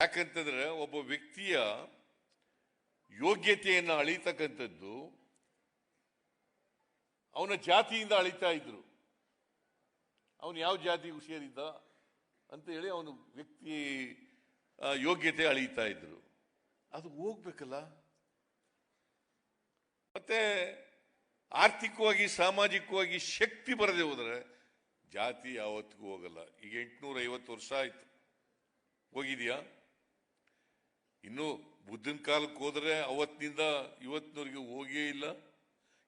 ಯಾಕಂತಂದ್ರೆ ಒಬ್ಬ ವ್ಯಕ್ತಿಯ ಯೋಗ್ಯತೆಯನ್ನು ಅಳಿತಕ್ಕಂಥದ್ದು ಅವನ ಜಾತಿಯಿಂದ ಅಳಿತಾ ಇದ್ರು. ಅವನು ಯಾವ ಜಾತಿಗೂ ಸೇರಿದ್ದ ಅಂತ ಹೇಳಿ ಅವನು ವ್ಯಕ್ತಿ ಯೋಗ್ಯತೆ ಅಳಿತಾ ಇದ್ರು. ಅದು ಹೋಗ್ಬೇಕಲ್ಲ? ಮತ್ತೆ ಆರ್ಥಿಕವಾಗಿ, ಸಾಮಾಜಿಕವಾಗಿ ಶಕ್ತಿ ಬರದೆ ಹೋದರೆ ಜಾತಿ ಯಾವತ್ತಿಗೂ ಹೋಗಲ್ಲ. ಈಗ ಎಂಟುನೂರ ಐವತ್ತು ವರ್ಷ ಆಯ್ತು. ಹೋಗಿದೆಯಾ? ಇನ್ನು ಬುದ್ಧನ ಕಾಲಕ್ಕೆ ಹೋದರೆ ಅವತ್ತಿನಿಂದ ಇವತ್ತಿನವರೆಗೆ ಹೋಗೇ ಇಲ್ಲ.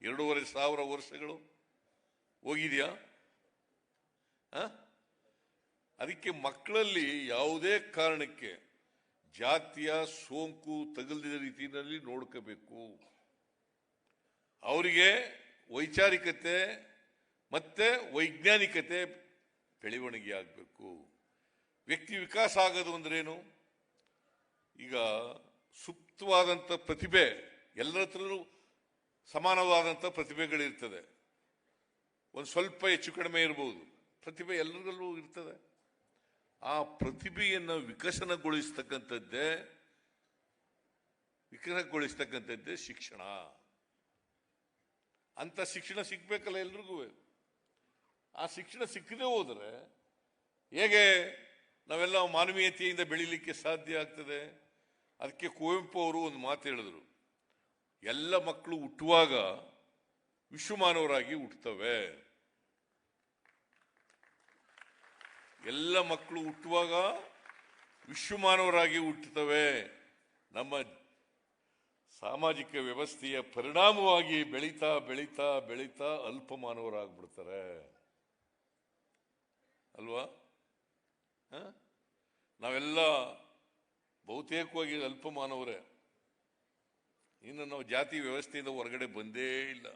ಎರಡೂವರೆ ಸಾವಿರ ವರ್ಷಗಳು ಹೋಗಿದೆಯಾ? ಅದಕ್ಕೆ ಮಕ್ಕಳಲ್ಲಿ ಯಾವುದೇ ಕಾರಣಕ್ಕೆ ಜಾತಿಯ ಸೋಂಕು ತಗಲ್ದಿದ ರೀತಿಯಲ್ಲಿ ನೋಡ್ಕೋಬೇಕು. ಅವರಿಗೆ ವೈಚಾರಿಕತೆ ಮತ್ತೆ ವೈಜ್ಞಾನಿಕತೆ ಬೆಳವಣಿಗೆ ಆಗಬೇಕು. ವ್ಯಕ್ತಿ ವಿಕಾಸ ಆಗೋದು ಅಂದ್ರೇನು? ಈಗ ಸುಪ್ತವಾದಂಥ ಪ್ರತಿಭೆ ಎಲ್ಲರ ಹತ್ರನೂ ಸಮಾನವಾದಂಥ ಪ್ರತಿಭೆಗಳಿರ್ತದೆ. ಒಂದು ಸ್ವಲ್ಪ ಹೆಚ್ಚು ಕಡಿಮೆ ಇರಬಹುದು ಪ್ರತಿಭೆ ಎಲ್ಲರಲ್ಲೂ ಇರ್ತದೆ. ಆ ಪ್ರತಿಭೆಯನ್ನು ವಿಕಸನಗೊಳಿಸ್ತಕ್ಕಂಥದ್ದೇ ವಿಕಸನಗೊಳಿಸ್ತಕ್ಕಂಥದ್ದೇ ಶಿಕ್ಷಣ. ಅಂಥ ಶಿಕ್ಷಣ ಸಿಗ್ಬೇಕಲ್ಲ ಎಲ್ರಿಗೂ. ಆ ಶಿಕ್ಷಣ ಸಿಕ್ಕದೇ ಹೋದರೆ ಹೇಗೆ ನಾವೆಲ್ಲ ಮಾನವೀಯತೆಯಿಂದ ಬೆಳೀಲಿಕ್ಕೆ ಸಾಧ್ಯ ಆಗ್ತದೆ? ಅದಕ್ಕೆ ಕುವೆಂಪು ಅವರು ಒಂದು ಮಾತು ಹೇಳಿದ್ರು. ಎಲ್ಲ ಮಕ್ಕಳು ಹುಟ್ಟುವಾಗ ವಿಶ್ವಮಾನವರಾಗಿ ಹುಟ್ಟುತ್ತವೆ. ಎಲ್ಲ ಮಕ್ಕಳು ಹುಟ್ಟುವಾಗ ವಿಶ್ವಮಾನವರಾಗಿ ಹುಟ್ಟುತ್ತವೆ. ನಮ್ಮ ಸಾಮಾಜಿಕ ವ್ಯವಸ್ಥೆಯ ಪರಿಣಾಮವಾಗಿ ಬೆಳೀತಾ ಬೆಳೀತಾ ಬೆಳೀತಾ ಅಲ್ಪಮಾನವರಾಗ್ಬಿಡ್ತಾರೆ ಅಲ್ವಾ? ನಾವೆಲ್ಲ ಬಹುತೇಕವಾಗಿ ಅಲ್ಪಮಾನವರೇ, ಇನ್ನು ನಾವು ಜಾತಿ ವ್ಯವಸ್ಥೆಯಿಂದ ಹೊರಗಡೆ ಬಂದೇ ಇಲ್ಲ.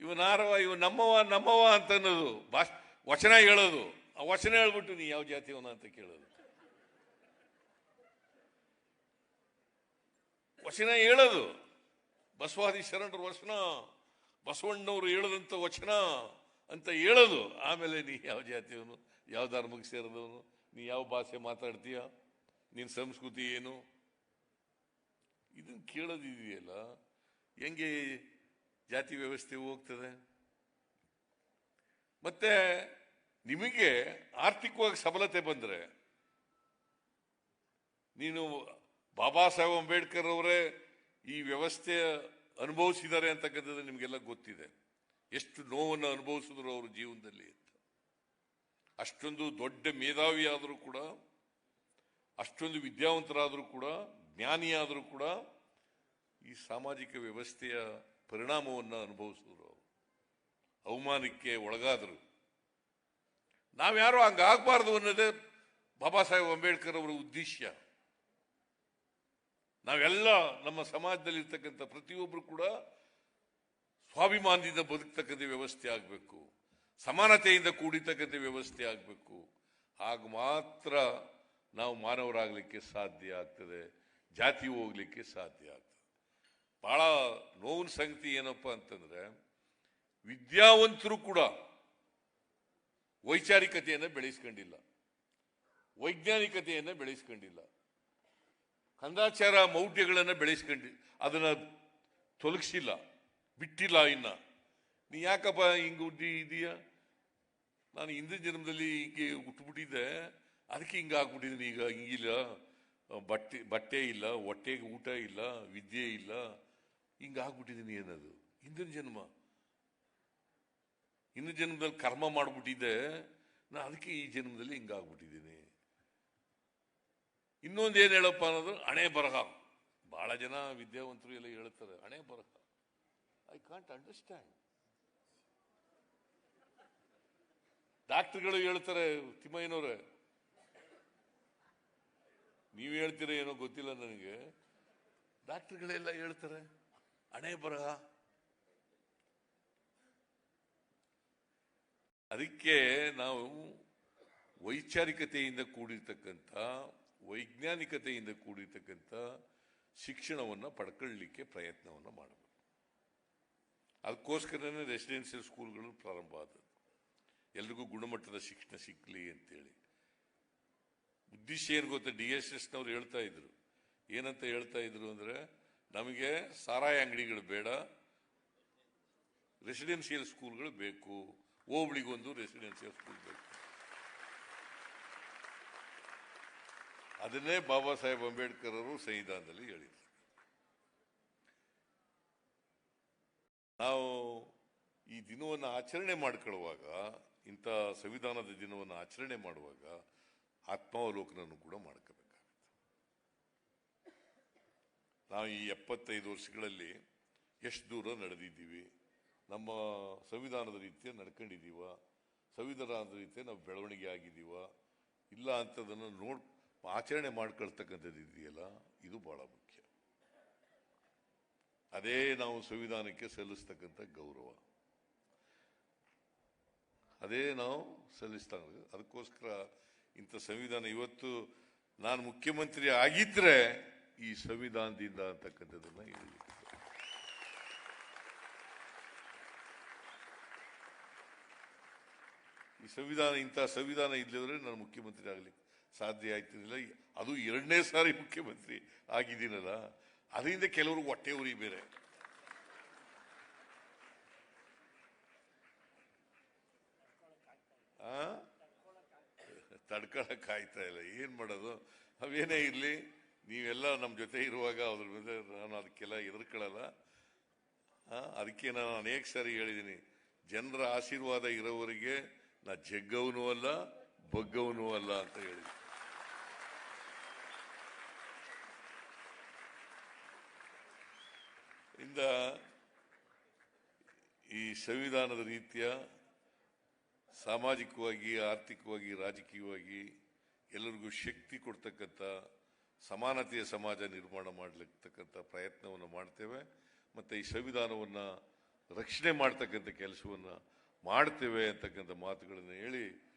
ಇವನಾರವ ಇವ ನಮ್ಮವ ನಮ್ಮವ ಅಂತ ಅನ್ನೋದು ಭಾಷ, ವಚನ ಹೇಳೋದು. ಆ ವಚನ ಹೇಳ್ಬಿಟ್ಟು ನೀ ಯಾವ ಜಾತಿಯವನ ಅಂತ ಕೇಳೋದು. ವಚನ ಹೇಳೋದು. ಬಸವಾದಿ ಶರಣರ ವಚನ, ಬಸವಣ್ಣವರು ಹೇಳದಂತ ವಚನ ಅಂತ ಹೇಳೋದು. ಆಮೇಲೆ ನೀ ಯಾವ ಜಾತಿಯವನು? ಯಾವ ಧರ್ಮಕ್ಕೆ ಸೇರಿದವನು? ನೀ ಯಾವ ಭಾಷೆ ಮಾತಾಡ್ತೀಯ? ನಿನ್ನ ಸಂಸ್ಕೃತಿ ಏನು? ಇದನ್ನು ಕೇಳೋದಿದೆಯಲ್ಲ ಹೆಂಗೆ ಜಾತಿ ವ್ಯವಸ್ಥೆ ಹೋಗ್ತದೆ? ಮತ್ತೆ ನಿಮಗೆ ಆರ್ಥಿಕವಾಗಿ ಸಬಲತೆ ಬಂದರೆ, ನೀನು ಬಾಬಾ ಸಾಹೇಬ್ ಅಂಬೇಡ್ಕರ್ ಅವರೇ ಈ ವ್ಯವಸ್ಥೆ ಅನುಭವಿಸಿದ್ದಾರೆ ಅಂತಕ್ಕಂಥದ್ದು ನಿಮಗೆಲ್ಲ ಗೊತ್ತಿದೆ. ಎಷ್ಟು ನೋವನ್ನು ಅನುಭವಿಸಿದ್ರು ಅವರು ಜೀವನದಲ್ಲಿ. ಅಷ್ಟೊಂದು ದೊಡ್ಡ ಮೇಧಾವಿ ಆದರೂ ಕೂಡ, ಅಷ್ಟೊಂದು ವಿದ್ಯಾವಂತರಾದರೂ ಕೂಡ, ಜ್ಞಾನಿಯಾದರೂ ಕೂಡ ಈ ಸಾಮಾಜಿಕ ವ್ಯವಸ್ಥೆಯ ಪರಿಣಾಮವನ್ನು ಅನುಭವಿಸಿದ್ರು ಅವಮಾನಕ್ಕೆ ಒಳಗಾದರು. ನಾವ್ಯಾರು ಹಂಗಾಗಬಾರ್ದು ಅನ್ನೋದೇ ಬಾಬಾ ಸಾಹೇಬ್ ಅಂಬೇಡ್ಕರ್ ಅವರ ಉದ್ದೇಶ ನಾವೆಲ್ಲ ನಮ್ಮ ಸಮಾಜದಲ್ಲಿರ್ತಕ್ಕಂಥ ಪ್ರತಿಯೊಬ್ಬರು ಕೂಡ ಸ್ವಾಭಿಮಾನದಿಂದ ಬದುಕ್ತಕ್ಕಂಥ ವ್ಯವಸ್ಥೆ ಆಗಬೇಕು. ಸಮಾನತೆಯಿಂದ ಕೂಡಿತಕ್ಕಂಥ ವ್ಯವಸ್ಥೆ ಆಗಬೇಕು. ಆಗ ಮಾತ್ರ ನಾವು ಮಾನವರಾಗಲಿಕ್ಕೆ ಸಾಧ್ಯ ಆಗ್ತದೆ. ಜಾತಿ ಹೋಗ್ಲಿಕ್ಕೆ ಸಾಧ್ಯ ಆಗ್ತದೆ. ಬಹಳ ನೋವಿನ ಸಂಗತಿ ಏನಪ್ಪ ಅಂತಂದ್ರೆ, ವಿದ್ಯಾವಂತರು ಕೂಡ ವೈಚಾರಿಕತೆಯನ್ನು ಬೆಳೆಸ್ಕೊಂಡಿಲ್ಲ. ವೈಜ್ಞಾನಿಕತೆಯನ್ನು ಬೆಳೆಸ್ಕೊಂಡಿಲ್ಲ. ಕಂದಾಚಾರ ಮೌಢ್ಯಗಳನ್ನು ಬೆಳೆಸ್ಕೊಂಡಿ ಅದನ್ನು ತೊಲಗಿಸಿಲ್ಲ, ಬಿಟ್ಟಿಲ್ಲ ಇನ್ನ. ನೀ ಯಾಕಪ್ಪ ಹಿಂಗೆ ಹುಟ್ಟಿ ಇದೀಯ? ನಾನು ಹಿಂದಿನ ಜನ್ಮದಲ್ಲಿ ಹಿಂಗೆ ಹುಟ್ಟುಬಿಟ್ಟಿದ್ದೆ ಅದಕ್ಕೆ ಹಿಂಗೆ ಹಾಕ್ಬಿಟ್ಟಿದ್ದೀನಿ ಈಗ. ಹಿಂಗಿಲ್ಲ. ಬಟ್ಟೆ ಬಟ್ಟೆ ಇಲ್ಲ, ಹೊಟ್ಟೆಗೆ ಊಟ ಇಲ್ಲ, ವಿದ್ಯೆ ಇಲ್ಲ. ಹಿಂಗೆ ಆಗ್ಬಿಟ್ಟಿದ್ದೀನಿ ಏನದು ಹಿಂದಿನ ಜನ್ಮ. ಹಿಂದಿನ ಜನ್ಮದಲ್ಲಿ ಕರ್ಮ ಮಾಡ್ಬಿಟ್ಟಿದ್ದೆ. ನಾನು ಅದಕ್ಕೆ ಈ ಜನ್ಮದಲ್ಲಿ ಹಿಂಗಾಗ್ಬಿಟ್ಟಿದ್ದೀನಿ ಇನ್ನೊಂದು ಏನು ಹೇಳಪ್ಪ ಅನ್ನೋದು? ಹಣೆ ಬರಹ. ಭಾಳ ಜನ ವಿದ್ಯಾವಂತರು ಎಲ್ಲ ಹೇಳ್ತಾರೆ, ಹಣೆ ಬರಹ. ಐ ಕಾಂಟ್ ಅಂಡರ್ಸ್ಟ್ಯಾಂಡ್ ಡಾಕ್ಟರ್ಗಳು ಹೇಳ್ತಾರೆ, ತಿಮ್ಮಯ್ಯನವ್ರೆ, ನೀವು ಹೇಳ್ತೀರ ಏನೋ ಗೊತ್ತಿಲ್ಲ ನನಗೆ. ಡಾಕ್ಟರ್ಗಳೆಲ್ಲ ಹೇಳ್ತಾರೆ, ಹಣೆ ಬರಹ ಅದಕ್ಕೆ ನಾವು ವೈಚಾರಿಕತೆಯಿಂದ ಕೂಡಿರ್ತಕ್ಕಂಥ, ವೈಜ್ಞಾನಿಕತೆಯಿಂದ ಕೂಡಿರ್ತಕ್ಕಂಥ ಶಿಕ್ಷಣವನ್ನು ಪಡ್ಕೊಳ್ಳಿಕ್ಕೆ ಪ್ರಯತ್ನವನ್ನು ಮಾಡಬೇಕು. ಅದಕ್ಕೋಸ್ಕರನೇ ರೆಸಿಡೆನ್ಷಿಯಲ್ ಸ್ಕೂಲ್ಗಳು ಪ್ರಾರಂಭ ಆದದ್ದು. ಎಲ್ರಿಗೂ ಗುಣಮಟ್ಟದ ಶಿಕ್ಷಣ ಸಿಕ್ಕಲಿ ಅಂತೇಳಿ. ಉದ್ದೇಶ ಏನು ಗೊತ್ತಾ ಡಿ ಎಸ್ ಎಸ್ನವ್ರು ಹೇಳ್ತಾ ಇದ್ರು. ಏನಂತ ಹೇಳ್ತಾ ಇದ್ರು ಅಂದ್ರೆ, ನಮಗೆ ಸಾರಾಯಿ ಅಂಗಡಿಗಳು ಬೇಡ, ರೆಸಿಡೆನ್ಷಿಯಲ್ ಸ್ಕೂಲ್ಗಳು ಬೇಕು, ಹೋಬಳಿಗೊಂದು ರೆಸಿಡೆನ್ಷಿಯಲ್ ಸ್ಕೂಲ್ ಬೇಕು. ಅದನ್ನೇ ಬಾಬಾ ಸಾಹೇಬ್ ಅಂಬೇಡ್ಕರ್ ಅವರು ಸಂವಿಧಾನದಲ್ಲಿ ಹೇಳಿದ್ರು. ನಾವು ಈ ದಿನವನ್ನು ಆಚರಣೆ ಮಾಡ್ಕೊಳ್ಳುವಾಗ ಇಂಥ ಸಂವಿಧಾನದ ದಿನವನ್ನು ಆಚರಣೆ ಮಾಡುವಾಗ ಆತ್ಮಾವಲೋಕನನ್ನು ಕೂಡ ಮಾಡ್ಕೋಬೇಕಾಗುತ್ತೆ. ನಾವು ಈ ಎಪ್ಪತ್ತೈದು ವರ್ಷಗಳಲ್ಲಿ ಎಷ್ಟು ದೂರ ನಡೆದಿದ್ದೀವಿ, ನಮ್ಮ ಸಂವಿಧಾನದ ರೀತಿಯ ನಡ್ಕೊಂಡಿದ್ದೀವ, ಸಂವಿಧಾನದ ರೀತಿಯ ನಾವು ಬೆಳವಣಿಗೆ ಆಗಿದ್ದೀವ, ಇಲ್ಲ ಅಂತದನ್ನು ನೋಡ್, ಆಚರಣೆ ಮಾಡ್ಕೊಳ್ತಕ್ಕಂಥದ್ದು ಇದೆಯಲ್ಲ, ಇದು ಬಹಳ ಮುಖ್ಯ. ಅದೇ ನಾವು ಸಂವಿಧಾನಕ್ಕೆ ಸಲ್ಲಿಸ್ತಕ್ಕಂಥ ಗೌರವ. ಅದೇ ನಾವು ಸಲ್ಲಿಸ್ತಾ ಅದಕ್ಕೋಸ್ಕರ ಇಂಥ ಸಂವಿಧಾನ ಇವತ್ತು ನಾನು ಮುಖ್ಯಮಂತ್ರಿ ಆಗಿದ್ರೆ ಈ ಸಂವಿಧಾನದಿಂದ ಅಂತಕ್ಕಂಥದ್ದನ್ನ ಇಲ್ಲಿ ಈ ಸಂವಿಧಾನ, ಇಂಥ ಸಂವಿಧಾನ ಇಲ್ಲದ್ರೆ ನಾನು ಮುಖ್ಯಮಂತ್ರಿ ಆಗ್ಲಿಕ್ಕೆ ಸಾಧ್ಯ ಆಯ್ತಿರಲಿಲ್ಲ. ಅದು ಎರಡನೇ ಸಾರಿ ಮುಖ್ಯಮಂತ್ರಿ ಆಗಿದ್ದೀನಲ್ಲ, ಅದರಿಂದ ಕೆಲವರು ಹೊಟ್ಟೆ ಉರಿ ಬೇರೆ ಆ ತಡ್ಕೊಳಕ್ ಆಯ್ತಾ ಇಲ್ಲ. ಏನ್ ಮಾಡೋದು? ಅವೇನೇ ಇರ್ಲಿ, ನೀವೆಲ್ಲ ನಮ್ಮ ಜೊತೆ ಇರುವಾಗ ಅದ್ರ ಮೇಲೆ ನಾನು ಅದಕ್ಕೆಲ್ಲ ಎದುರ್ಕೊಳ್ಳಲ್ಲ ಅದಕ್ಕೆ ನಾನು ಅನೇಕ ಸಾರಿ ಹೇಳಿದ್ದೀನಿ ಜನರ ಆಶೀರ್ವಾದ ಇರೋವರಿಗೆ ನಾ ಜಗ್ಗವನು ಅಲ್ಲ, ಬಗ್ಗವನು ಅಲ್ಲ ಅಂತ ಹೇಳಿ ಇಂದ ಈ ಸಂವಿಧಾನದ ರೀತಿಯ ಸಾಮಾಜಿಕವಾಗಿ, ಆರ್ಥಿಕವಾಗಿ, ರಾಜಕೀಯವಾಗಿ ಎಲ್ಲರಿಗೂ ಶಕ್ತಿ ಕೊಡ್ತಕ್ಕಂಥ ಸಮಾನತೆಯ ಸಮಾಜ ನಿರ್ಮಾಣ ಮಾಡಲಿಕ್ಕಂಥ ಪ್ರಯತ್ನವನ್ನು ಮಾಡ್ತೇವೆ. ಮತ್ತು ಈ ಸಂವಿಧಾನವನ್ನು ರಕ್ಷಣೆ ಮಾಡ್ತಕ್ಕಂಥ ಕೆಲಸವನ್ನು ಮಾಡ್ತೇವೆ ಅಂತಕ್ಕಂಥ ಮಾತುಗಳನ್ನು ಹೇಳಿ